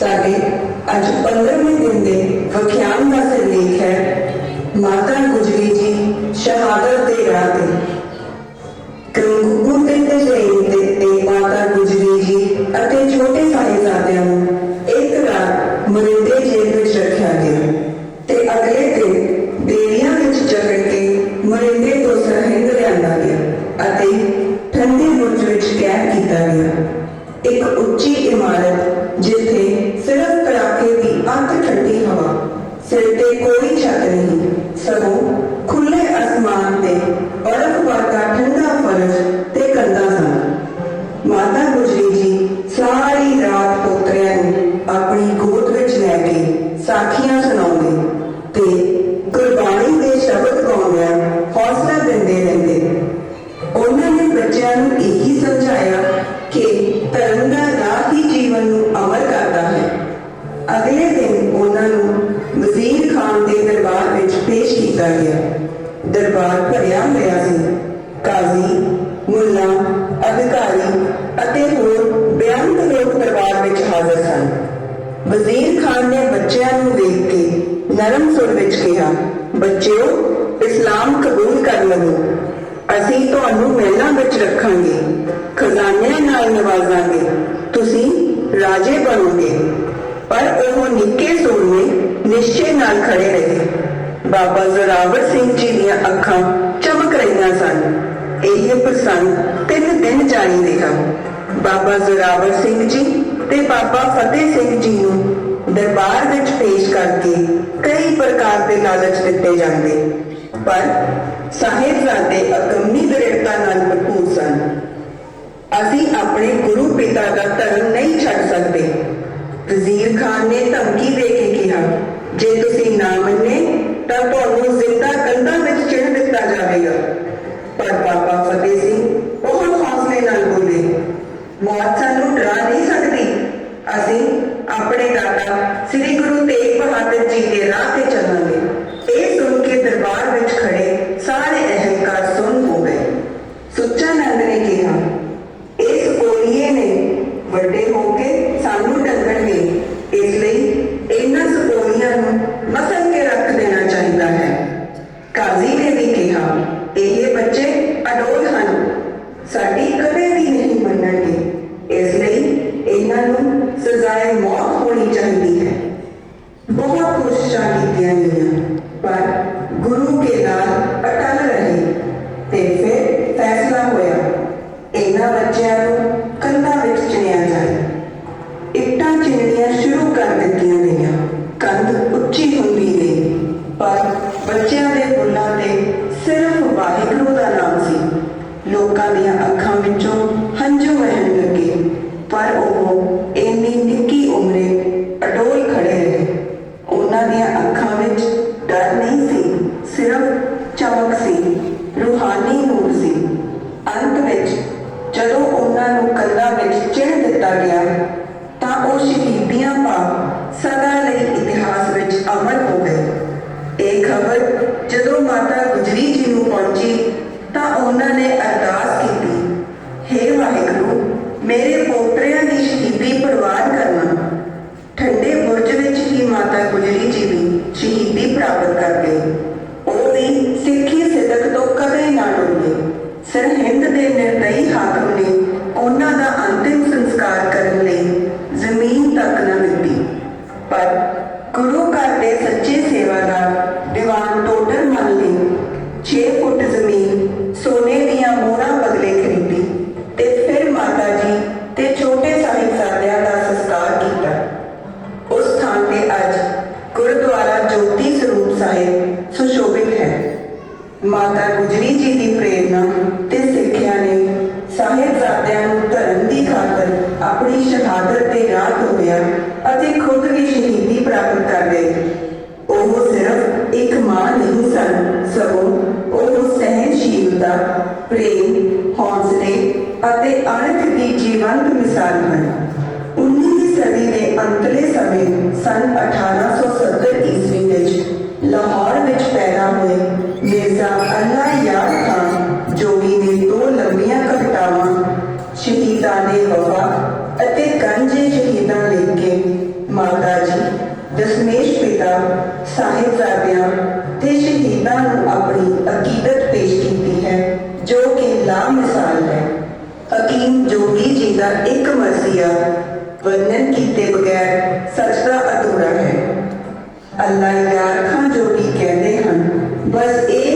ਸਾਡੇ ਅੱਜ 15ਵੇਂ ਦਿਨ ਦੇ ਵਿਖਿਆਨ ਦਾ ਸਿਰਲੇਖ ਹੈ, ਮਾਤਾ ਗੁਜਰੀ ਜੀ ਸ਼ਹਾਦਤ ਦੇ ਰਾਹ ਤੇ। ਗੰਗੂਪੁਰ ਦੇ ਤਜਰੇਨ ਦੇ ਤੇ ਮਾਤਾ ਗੁਜਰੀ ਜੀ ਅਤੇ ਛੋਟੇ ਸਾਹਿਬਜ਼ਾਦਿਆਂ ਨੂੰ ਇੱਕ ਰਾਤ ਮਰਿੰਡੇ ਕੈਦ ਗਿਆ ਇੱਕ ਉੱਚੀ ਇਮਾਰਤ ਜਿੱਥੇ ਸਿਰਫ ਕੜਾਕੇ ਦੀ ਅੱਤ ਠੰਡੀ ਹਵਾ, ਸਿਰ ਤੇ ਕੋਈ ਛੱਤ ਨਹੀਂ, ਸਗੋਂ ਖੁੱਲੇ ਅਸਮਾਨ ਤੇ ਬਰਫ਼ ਵਰਗਾ ਠੰਡਾ ਫਰਸ਼ ਤੇ ਕੰਧਾਂ ਸਨ। ਮਾਤਾ ਗੁਜਰੀ ਜੀ ਸਾਰੀ ਰਾਤ ਪੋਤਰਿਆਂ ਨੂੰ ਆਪਣੀ ਗੋਦ ਵਿੱਚ ਲੈ ਕੇ ਸਾਖੀਆਂ ਸੁਣਾਉਂਦੇ ਕਾਜ਼ੀ ਮੁੱਲਾ ਅਧਿਕਾਰੀ ਅਤੇ ਹੋਰ ਬਿਆੰਤ ਲੋਕ ਦਰਬਾਰ ਵਿੱਚ ਹਾਜ਼ਰ ਸਨ। ਵਜ਼ੀਰ ਖਾਨ ਨੇ ਬੱਚਿਆਂ ਨੂੰ ਵੇਖ ਕੇ ਨਰਮ ਸੁਰ ਵਿੱਚ ਕਿਹਾ, ਬੱਚਿਓ, ਇਸਲਾਮ ਕਬੂਲ ਕਰ ਲਵੋ। ਅਸੀਂ ਤੁਹਾਨੂੰ ਮਹਿਲਾਂ ਵਿੱਚ ਰੱਖਾਂਗੇ, ਖਜ਼ਾਨਿਆਂ ਨਾਲ ਨਵਾਜ਼ਾਂਗੇ। ਤੁਸੀਂ ਰਾਜੇ ਬਣੋਗੇ। ਪਰ ਉਹ ਨਿੱਕੇ ਸੋਨੇ ਨਿਸ਼ਚੇ ਨਾਲ ਖੜੇ ਰਹੇ। ਬਾਬਾ ਜ਼ੋਰਾਵਰ ਸਿੰਘ ਜੀ ਦੀਆਂ ਅੱਖਾਂ ਚਮਕ ਰਹੀਆਂ ਸਨ। ਇਹ ਪ੍ਰਸੰਗ ਤਿੰਨ ਦਿਨ ਜਾਰੀ ਰਿਹਾ। ਬਾਬਾ ਜ਼ੋਰਾਵਰ ਸਿੰਘ ਜੀ ਤੇ ਬਾਬਾ ਫਤਿਹ ਸਿੰਘ ਜੀ ਨੂੰ ਦਰਬਾਰ ਵਿੱਚ ਪੇਸ਼ ਕਰਕੇ ਕਈ ਪ੍ਰਕਾਰ ਦੇ ਲਾਲਚ ਦਿੱਤੇ ਜਾਂਦੇ। ਪਰ ਸਾਹਿਬਜ਼ਾਦੇ ਅਗੰਮੀ ਦ੍ਰਿੜਤਾ ਨਾਲ ਭਰਪੂਰ ਸਨ। ਅਸੀਂ ਆਪਣੇ ਗੁਰੂ ਪਿਤਾ ਦਾ ਧਰਮ ਨਹੀਂ ਛੱਡ ਸਕਦੇ। ਵਜ਼ੀਰ ਖਾਨ ਨੇ ਧਮਕੀ ਦੇ ਕੇ ਕਿਹਾ, ਜੇ ਤੁਸੀਂ ਨਾ ਮੰਨੇ, ਤਾਂ ਤੁਹਾਨੂੰ ਜ਼ਿੰਦਾ ਕੰਧਾਂ ਵਿੱਚ ਚਿਣ ਦਿੱਤਾ ਜਾਵੇਗਾ। ਮੌਤ ਸਾਨੂੰ ਡਰਾ ਨਹੀਂ ਸਕਦੀ। ਅਸੀਂ ਆਪਣੇ ਦਾਦਾ ਸ੍ਰੀ ਗੁਰੂ ਤੇਗ ਬਹਾਦਰ ਜੀ ਦੇ ਰਾਹ ਤੇ ਚੱਲਾਂਗੇ। ਇਹ ਸੁਣ ਕੇ ਦਰਬਾਰ ਵਿੱਚ ਖੜੇ ਸਾਰੇ ਅਹਿਮ ਸੁਣ ਹੋ ਗਏ ਸੁੱਚਾ ਨੰਦ ਨੇ ਕਿਹਾ ਇਸ ਕੋਲੀਏ ਨੇ ਵੱਡੇ ਹੋ ਕੇ ਸਾਨੂੰ ਡੰਗਣਗੇ ਇਸ ਲਈ ਇਹਨਾਂ ਸਪੋਲੀਆਂ ਨੂੰ ਮਸਲ ਕੇ ਰੱਖ ਦੇਣਾ ਚਾਹੀਦਾ ਹੈ ਕਾਜ਼ੀ ਨੇ ਵੀ ਕਿਹਾ ਇਹ ਬੱਚੇ ਅਡੋਲ ਹਨ ਸਾਡੀ ਕਦੇ ਵੀ ਨਹੀਂ ਮੰਨਣਗੇ ਇਸ ਲਈ ਇਹਨਾਂ ਨੂੰ ਸਜ਼ਾਏ ਮੌਤ ਹੋਣੀ ਚਾਹੀਦੀ ਹੈ। ਬਹੁਤ ਕੋਸ਼ਿਸ਼ਾਂ ਕੀਤੀਆਂ ਗਈਆਂ ਪਰ ਗੁਰੂ ਕੇ ਨਾਲ ਅਟਲ ਰਹੇ ਤੇ ਫਿਰ ਫੈਸਲਾ ਹੋਇਆ, ਇਹਨਾਂ ਬੱਚਿਆਂ ਨੂੰ ਕੰਧਾਂ ਵਿੱਚ ਚਿਣਿਆ ਜਾਏ। ਇੱਟਾਂ ਚਿਣਨੀਆਂ ਸ਼ੁਰੂ ਕਰ ਦਿੱਤੀਆਂ ਗਈਆਂ, ਕੰਧ ਉੱਚੀ ਹੁੰਦੀ ਗਈ, ਪਰ ਬੱਚਿਆਂ ਦੇ ਬੁੱਲਾਂ ਤੇ ਸਿਰਫ ਵਾਹਿਗੁਰੂ ਦਾ ਨਾਮ ਸੀ। ਲੋਕਾਂ ਦੀਆਂ ਅੱਖਾਂ ਵਿੱਚੋਂ ਉਹਨਾਂ ਨੂੰ ਕੰਧਾਂ ਵਿੱਚ ਚਿਣ ਦਿੱਤਾ ਗਿਆ, ਤਾਂ ਉਹ ਸ਼ਹੀਦੀਆਂ ਪਾ ਸਦਾ ਲਈ ਇਤਿਹਾਸ ਵਿੱਚ ਅਮਰ ਹੋ ਗਏ। ਇਹ ਖਬਰ ਜਦੋਂ ਮਾਤਾ ਗੁਜਰੀ ਜੀ ਨੂੰ ਪਹੁੰਚੀ, ਤਾਂ ਉਹਨਾਂ ਨੇ ਅਰਦਾਸ ਕੀਤੀ, ਹੇ ਵਾਹਿਗੁਰੂ, ਮੇਰੇ ਪੋਤਰਿਆਂ ਦੀ ਸ਼ਹੀਦੀ ਪ੍ਰਵਾਨ ਕਰਨਾ। ਠੰਡੇ ਬੁਰਜ ਵਿੱਚ ਹੀ ਮਾਤਾ ਗੁਜਰੀ ਜੀ ਵੀ ਸ਼ਹੀਦੀ ਪ੍ਰਾਪਤ ਕਰ ਗਏ। ਉਹ ਵੀ ਸਿੱਖੀ ਸਿੱਧਕ ਤੋਂ ਕਦੇ ਨਾ ਡੁੱਲੇ ਸਰਹਿੰਦ ਦੇ ਨਿਰਦਈ ਹਾਕਮ ਨੇ ਉਹਨਾਂ ਦਾ ਅੰਤਿਮ ਸੰਸਕਾਰ ਕਰਨ ਲਈ ਜ਼ਮੀਨ ਤੱਕ ਨਾ ਦਿੱਤੀ। ਪਰ ਗੁਰੂ ਘਰ ਦੇ ਸੱਚੇ ਸੇਵਾਦਾਰ ਦੀਵਾਨ ਟੋਡਰ ਮਲ ਨੇ 6 ਫੁੱਟ ਜ਼ਮੀਨ ਸੋਨੇ ਦੀਆਂ ਮੋਹਰਾਂ ਬਦਲੇ ਖਰੀਦੀ ਤੇ ਫਿਰ ਮਾਤਾ ਜੀ ਤੇ ਛੋਟੇ ਸਾਹਿਬਜ਼ਾਦਿਆਂ ਦਾ ਸੰਸਕਾਰ ਕੀਤਾ। ਉਸ ਥਾਂ ਤੇ ਅੱਜ ਗੁਰਦੁਆਰਾ ਜੋਤੀ ਸਰੂਪ ਸਾਹਿਬ ਸੁਸ਼ੋਭਿਤ ਹੈ। ਮਾਤਾ ਗੁਜਰੀ ਮਾਂ ਨਹੀਂ ਸਨ। ਸਗੋਂ ਉਹ ਸਹਿਨਸ਼ੀਲਤਾ ਪ੍ਰੇਮ, ਹੌਸਲੇ ਅਤੇ ਅਣਖ ਦੀ ਜੀਵੰਤ ਮਿਸਾਲ ਹਨ। 19ਵੀਂ ਸਦੀ ਦੇ ਅੰਤਲੇ ਸਮੇਂ ਸਨ 1870 ਈਸਵੀ ਵਿੱਚ ਲਾਹੌਰ ਵਿੱਚ ਪੈਦਾ ਹੋਏ ਮਿਰਜ਼ਾ ਅੱਲਾ ਯਾਰ ਖਾਨ, ਜੋਗੀ ਨੇ ਦੋ ਲੰਮੀਆਂ ਕਵਿਤਾਵਾਂ ਪਿਤਾ ਨੇ ਵਫਾ ਅਤੇ ਗੰਜੇ ਸ਼ਹੀਦਾਂ ਲਿਖ ਕੇ ਮਾਤਾ ਜੀ, ਦਸ਼ਮੇਸ਼ ਪਿਤਾ, ਸਾਹਿਬਜ਼ਾਦਿਆਂ ਤੇ ਸ਼ਹੀਦਾਂ ਨੂੰ ਆਪਣੀ ਅਕੀਦਤ ਪੇਸ਼ ਕੀਤੀ ਹੈ, ਜੋ ਕਿ ਲਾਮਿਸਾਲ ਹੈ। ਹਕੀਮ ਜੋਗੀ ਜੀ ਦਾ ਇੱਕ ਮਰਜ਼ੀਆ ਵਰਣਨ ਕੀਤੇ ਬਗੈਰ ਸਜਦਾ ਅਧੂਰਾ ਹੈ। ਅੱਲਾ ਯਾਰ ਖਾਂ ਜੋਗੀ ਕਹਿੰਦੇ ਹਨ, ਬਸ ਇਹ